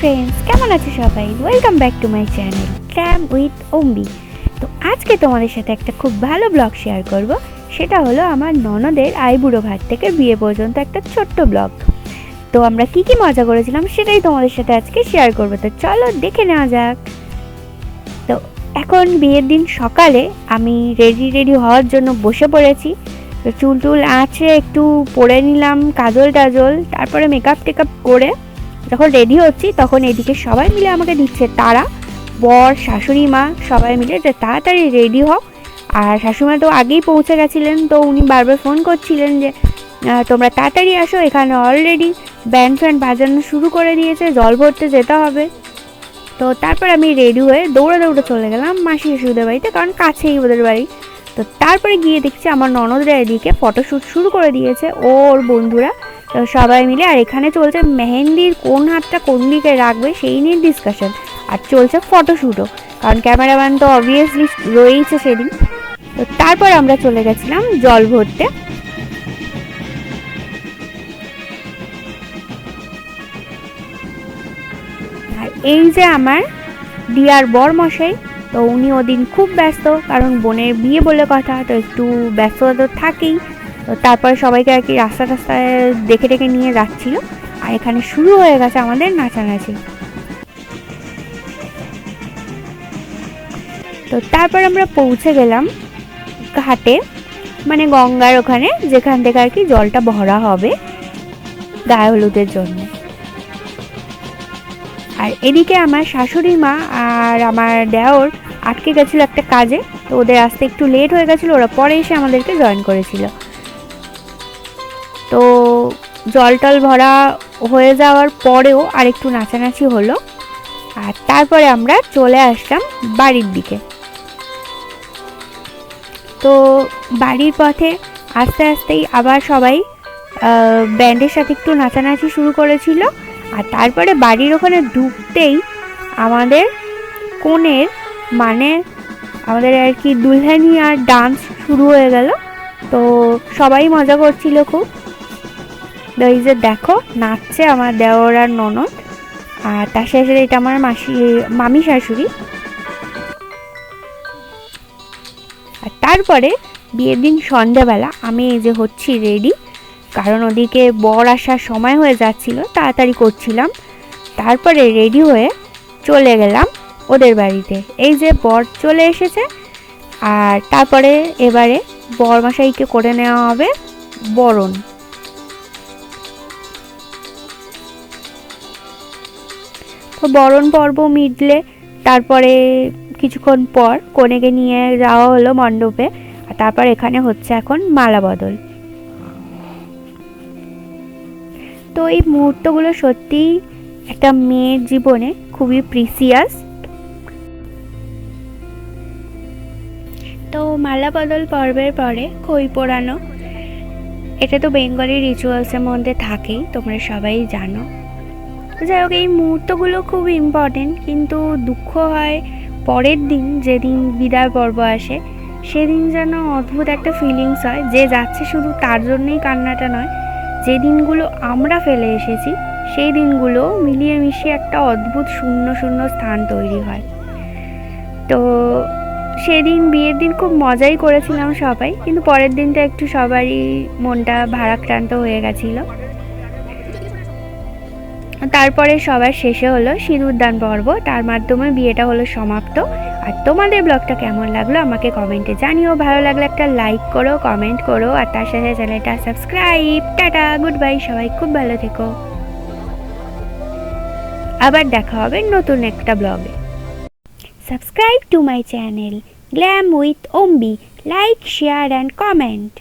Friends কেমন আছে সবাই? Welcome back to my channel glam with Ombi তো আজকে তোমাদের সাথে একটা খুব ভালো ব্লগ শেয়ার করব। সেটা হলো আমার ননদের আইবুড়ো ভাত থেকে বিয়ে পর্যন্ত একটা ছোট্ট ব্লগ তো আমরা কি কি মজা করেছিলাম সেটাই তোমাদের সাথে আজকে শেয়ার করব। তো চলো দেখে নেওয়া যাক। তো এখন বিয়ের দিন সকালে আমি রেডি রেডি হওয়ার জন্য বসে পড়েছি। তো চুল টুল আঁচড়ে একটু পরে নিলাম, কাজল টাজল, তারপরে মেকআপ টেকআপ করে যখন রেডি হচ্ছি, তখন এদিকে সবাই মিলে আমাকে দিচ্ছে। তারা, বর, শাশুড়ি মা, সবাই মিলে যে তাড়াতাড়ি রেডি হও। আর শাশুড়িমা তো আগেই পৌঁছে গেছিলেন, তো উনি বারবার ফোন করছিলেন যে তোমরা তাড়াতাড়ি আসো, এখানে অলরেডি ব্যান্ড ফ্যান্ড বাজানো শুরু করে দিয়েছে, জল ভরতে যেতে হবে। তো তারপর আমি রেডি হয়ে দৌড়ে দৌড়ে চলে গেলাম মাসি শাশুড়িদের বাড়িতে, কারণ কাছেই ওদের বাড়ি। তো তারপরে গিয়ে দেখছি আমার ননদরা এদিকে ফটোশ্যুট শুরু করে দিয়েছে। ওর বন্ধুরা সবাই মিলে, আর এখানে চলছে মেহেন্দির কোন হাতটা কোন দিকে রাখবে সেই নিয়ে ডিসকাশন আর চলছে ফটোশ্যুটও কারণ ক্যামেরাম্যান তো অবভিয়াসলি রয়েইছে সেদিন। তো তারপর আমরা চলে গেছিলাম জল ভরতে। আর এই যে আমার দিয়ার বর মশাই তো উনি ওদিন খুব ব্যস্ত, কারণ বোনের বিয়ে বলে কথা, তো একটু ব্যস্ততা তো থাকেই। তারপরে সবাইকে আর কি রাস্তা রাস্তায় দেখে ডেকে নিয়ে যাচ্ছিল। আর এখানে শুরু হয়ে গেছে আমাদের নাচানাচি। তো তারপর আমরা পৌঁছে গেলাম ঘাটে মানে গঙ্গার ওখানে, যেখান থেকে আর কি জলটা ভরা হবে গায়ে হলুদের জন্য। আর এদিকে আমার শাশুড়ি মা আর আমার দেওর আটকে গেছিল একটা কাজে, তো ওদের আসতে একটু লেট হয়ে গেছিল, ওরা পরে এসে আমাদেরকে জয়েন করেছিল। তো জল টল ভরা হয়ে যাওয়ার পরেও আর একটু নাচানাচি হলো। আর তারপরে আমরা চলে আসলাম বাড়ির দিকে। তো বাড়ির পথে আস্তে আস্তেই আবার সবাই ব্যান্ডের সাথে একটু নাচানাচি শুরু করেছিল। আর তারপরে বাড়ির ওখানে ঢুকতেই আমাদের কোণের মানে আমাদের আর কি দুলহানি আর ডান্স শুরু হয়ে গেল। তো সবাই মজা করছিল খুব। এই যে দেখো, নাচছে আমার দেওর আর ননদ। আর তার সাথে এটা আমার মাসি মামি শাশুড়ি। আর তারপরে বিয়ের দিন সন্ধ্যাবেলা আমি এই যে হচ্ছি রেডি কারণ ওদিকে বর আসার সময় হয়ে যাচ্ছিল, তাড়াতাড়ি করছিলাম। তারপরে রেডি হয়ে চলে গেলাম ওদের বাড়িতে। এই যে বর চলে এসেছে, আর তারপরে এবারে বর বরমাশাইকে করে নেওয়া হবে বরণ। বরণ পর্ব মিটলে তারপরে কিছুক্ষণ পর কনেকে নিয়ে যাওয়া হলো মণ্ডপে আর তারপর এখানে হচ্ছে এখন মালা বদল। তো এই মুহূর্তগুলো সত্যিই একটা মেয়ের জীবনে খুবই প্রিসিয়াস তো মালা বদল পর্বের পরে খই পোড়ানো, এটা তো বেঙ্গলি রিচুয়ালসের মধ্যে থাকেই, তোমরা সবাই জানো। যাই হোক, এই মুহূর্তগুলো খুব ইম্পর্টেন্ট কিন্তু দুঃখ হয় পরের দিন, যেদিন বিদায় পর্ব আসে, সেদিন যেন অদ্ভুত একটা ফিলিংস হয়। যে যাচ্ছে শুধু তার জন্যই কান্নাটা নয়, যে দিনগুলো আমরা ফেলে এসেছি, সেই দিনগুলো মিলিয়ে মিশিয়ে একটা অদ্ভুত শূন্য শূন্য স্থান তৈরি হয়। তো সেদিন বিয়ের দিন খুব মজাই করেছিলাম সবাই, কিন্তু পরের দিনটা একটু সবারই মনটা ভারাক্রান্ত হয়ে গেছিল। তারপরে সবার শেষে হলো সিঁদুরদান পর্ব। তার মাধ্যমে বিয়েটা হলো সমাপ্ত। আর তোমাদের ব্লগটা কেমন লাগল আমাকে কমেন্টে জানিও। ভালো লাগলে একটা লাইক করো কমেন্ট করো, আর তার সাথে চ্যানেলটা সাবস্ক্রাইব টাটা গুড বাই সবাই খুব ভালো থেকো। আবার দেখা হবে নতুন একটা ব্লগে। Subscribe to my channel glam with Ombi like share and comment